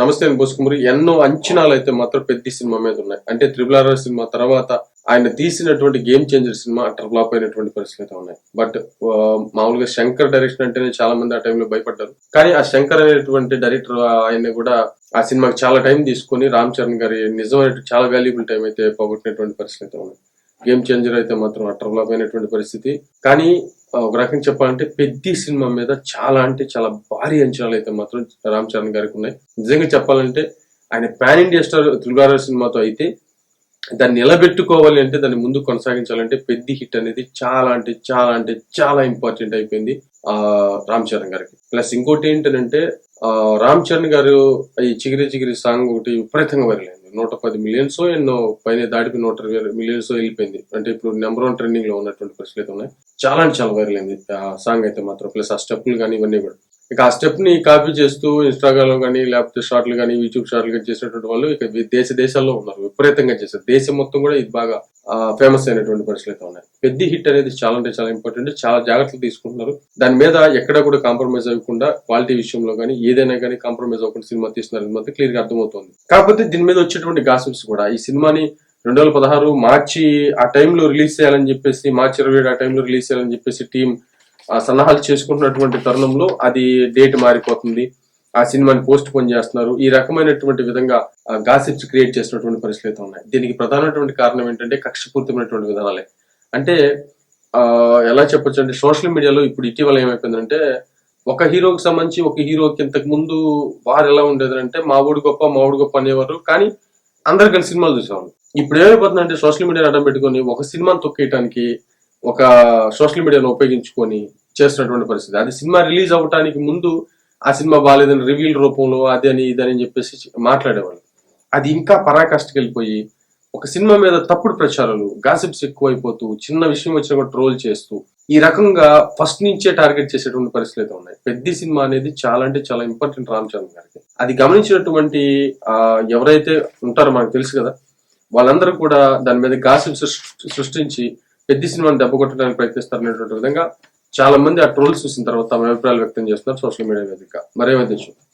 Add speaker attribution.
Speaker 1: నమస్తే అని బోసుకుమరి ఎన్నో అంచనాలు అయితే మాత్రం పెద్ద సినిమా మీద ఉన్నాయి. అంటే త్రిబుల్ ఆర్ సినిమా తర్వాత ఆయన తీసినటువంటి game changer cinema utter flop అయినటువంటి పరిస్థితులు అయితే ఉన్నాయి. బట్ మామూలుగా శంకర్ డైరెక్షన్ అంటేనే చాలా మంది ఆ టైంలో భయపడ్డారు. కానీ ఆ శంకర్ అనేటువంటి డైరెక్టర్ ఆయన కూడా ఆ సినిమాకి చాలా టైం తీసుకొని రామ్ చరణ్ గారి నిజమైన చాలా వాల్యుబుల్ టైం అయితే పోగొట్టినటువంటి పరిస్థితులు అయితే ఉన్నాయి. గేమ్ చేంజర్ అయితే మాత్రం అట్టర్ ఫ్లాప్ అయినటువంటి పరిస్థితి. కానీ ఒక రకంగా చెప్పాలంటే పెద్ద సినిమా మీద చాలా అంటే చాలా భారీ అంచనాలు అయితే మాత్రం రామ్ చరణ్ గారికి ఉన్నాయి. నిజంగా చెప్పాలంటే ఆయన పాన్ ఇండియా స్టార్ త్రిబుల్ సినిమాతో అయితే దాన్ని నిలబెట్టుకోవాలి అంటే దాన్ని ముందు కొనసాగించాలంటే పెద్ద హిట్ అనేది చాలా అంటే చాలా అంటే చాలా ఇంపార్టెంట్ అయిపోయింది ఆ రామ్ చరణ్ గారికి. ప్లస్ ఇంకోటి ఏంటంటే ఆ రామ్ చరణ్ గారు ఈ చిగిరి చిగిరి సాంగ్ ఒకటి విపరీతంగా వైరల్ అయింది. నూట పది మిలియన్స్ ఎన్నో పైన దాటిపోయి నూట ఇరవై మిలియన్స్ వెళ్ళిపోయింది. అంటే ఇప్పుడు నెంబర్ వన్ ట్రెండింగ్లో ఉన్నటువంటి పరిస్థితులు అయితే ఉన్నాయి. చాలా అంటే చాలా వైరల్ అయింది. ఆ సాంగ్ అయితే మాత్రం. ప్లస్ ఆ స్టెప్లు కానీ ఇవన్నీ కూడా. ఇక ఆ స్టెప్ని కాపీ చేస్తూ ఇన్స్టాగ్రామ్ కానీ లేకపోతే షార్ట్లు కానీ యూట్యూబ్ షార్ట్లు కానీ చేసినటువంటి వాళ్ళు ఇక దేశ దేశాల్లో ఉన్నారు. విపరీతంగా చేశారు. దేశం మొత్తం కూడా ఇది బాగా ఫేమస్ అయినటువంటి పరిస్థితులు అయితే ఉన్నాయి పెద్ద హిట్ అనేది చాలా అంటే చాలా ఇంపార్టెంట్ చాలా జాగ్రత్తలు తీసుకుంటున్నారు. దాని మీద ఎక్కడ కూడా కాంప్రమైజ్ అవ్వకుండా క్వాలిటీ విషయంలో కానీ ఏదైనా కానీ కాంప్రమైజ్ అవ్వకుండా సినిమా తీస్తున్నారు. మాత్రం క్లియర్గా అర్థమవుతుంది. కాకపోతే దీని మీద వచ్చేటువంటి గాసిప్స్ కూడా. ఈ సినిమాని రెండు వేల పదహారు మార్చి ఆ టైంలో రిలీజ్ చేయాలని చెప్పేసి మార్చి ఇరవై ఏడు ఆ టైంలో రిలీజ్ చేయాలని చెప్పేసి టీం ఆ సన్నాహాలు చేసుకుంటున్నటువంటి తరుణంలో అది డేట్ మారిపోతుంది. ఆ సినిమాని పోస్ట్ పోన్ చేస్తున్నారు. ఈ రకమైనటువంటి విధంగా గాసిప్స్ క్రియేట్ చేసినటువంటి పరిస్థితులు అయితే ఉన్నాయి. దీనికి ప్రధానమైనటువంటి కారణం ఏంటంటే కక్షపూరితమైనటువంటి విధానాలే. అంటే ఎలా చెప్పొచ్చు అంటే సోషల్ మీడియాలో ఇప్పుడు ఇటీవల ఏమైపోయిందంటే ఒక హీరోకి సంబంధించి ఒక హీరోకి ఇంతకు ముందు వారు ఎలా ఉండేదంటే మా ఊడి గొప్ప మా ఊడి గొప్ప అనేవారు. కానీ అందరు కలిసి సినిమాలు చూసేవాళ్ళు. ఇప్పుడు ఏమైపోతుందంటే సోషల్ మీడియా అడ్డం పెట్టుకొని ఒక సినిమాను తొక్కేయటానికి ఒక సోషల్ మీడియాను ఉపయోగించుకొని చేస్తున్నటువంటి పరిస్థితి. అది సినిమా రిలీజ్ అవ్వటానికి ముందు ఆ సినిమా బాగాలేదని రివ్యూల్ రూపంలో అది అని ఇదని చెప్పేసి మాట్లాడేవాళ్ళు. అది ఇంకా పరాకాష్ఠకి వెళ్ళిపోయి ఒక సినిమా మీద తప్పుడు ప్రచారాలు గాసిప్స్ ఎక్కువైపోతూ చిన్న విషయం వచ్చినా కూడా ట్రోల్ చేస్తూ ఈ రకంగా ఫస్ట్ నుంచే టార్గెట్ చేసేటువంటి పరిస్థితులు అయితే ఉన్నాయి. పెద్ద సినిమా అనేది చాలా అంటే చాలా ఇంపార్టెంట్ రామ్ చరణ్ గారికి. అది గమనించినటువంటి ఆ, ఎవరైతే ఉంటారో మనకు తెలుసు కదా వాళ్ళందరూ కూడా దాని మీద గాసిప్ సృష్టించి పెద్ద సినిమాని దెబ్బ కొట్టడానికి ప్రయత్నిస్తారనేటువంటి విధంగా చాలా మంది ఆ ట్రోల్స్ చూసిన తర్వాత తమ అభిప్రాయాలు వ్యక్తం చేస్తున్నారు సోషల్ మీడియా వేదిక. మరేమైతే చూద్దాం.